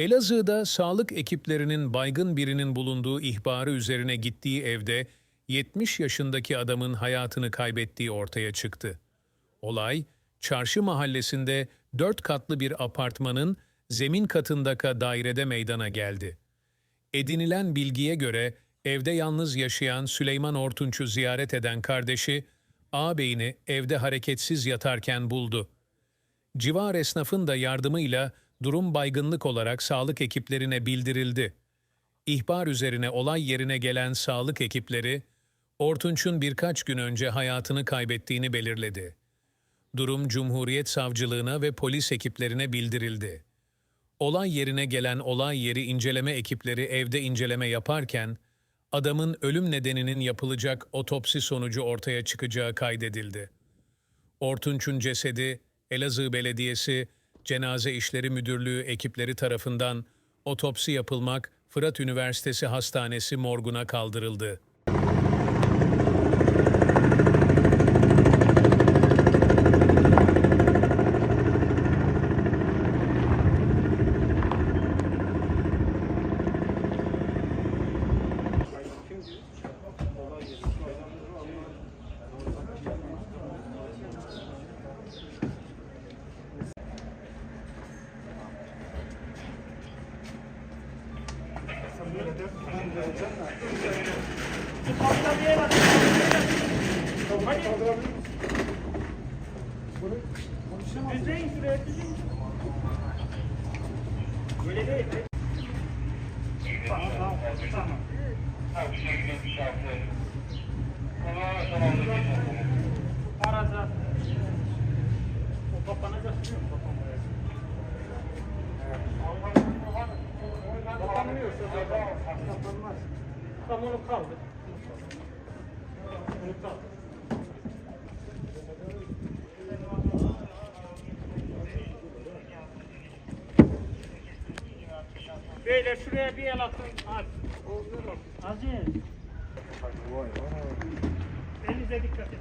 Elazığ'da sağlık ekiplerinin baygın birinin bulunduğu ihbarı üzerine gittiği evde 70 yaşındaki adamın hayatını kaybettiği ortaya çıktı. Olay, Çarşı Mahallesi'nde 4 katlı bir apartmanın zemin katındaki dairede meydana geldi. Edinilen bilgiye göre evde yalnız yaşayan Süleyman Ortunç'u ziyaret eden kardeşi, ağabeyini evde hareketsiz yatarken buldu. Civar esnafın da yardımıyla durum baygınlık olarak sağlık ekiplerine bildirildi. İhbar üzerine olay yerine gelen sağlık ekipleri, Ortunç'un birkaç gün önce hayatını kaybettiğini belirledi. Durum Cumhuriyet Savcılığına ve polis ekiplerine bildirildi. Olay yerine gelen olay yeri inceleme ekipleri evde inceleme yaparken, adamın ölüm nedeninin yapılacak otopsi sonucu ortaya çıkacağı kaydedildi. Ortunç'un cesedi Elazığ Belediyesi Cenaze İşleri Müdürlüğü ekipleri tarafından otopsi yapılmak Fırat Üniversitesi Hastanesi morguna kaldırıldı. Düzleyin şuraya düzleyin. Böyle değil. Tamam, tamam, tamam. Araca. O kapanmaz. Tamam onu kaldır. Onu kaldır. Beyler şuraya bir el atın. Hadi. Aziz. Elinize dikkat edin.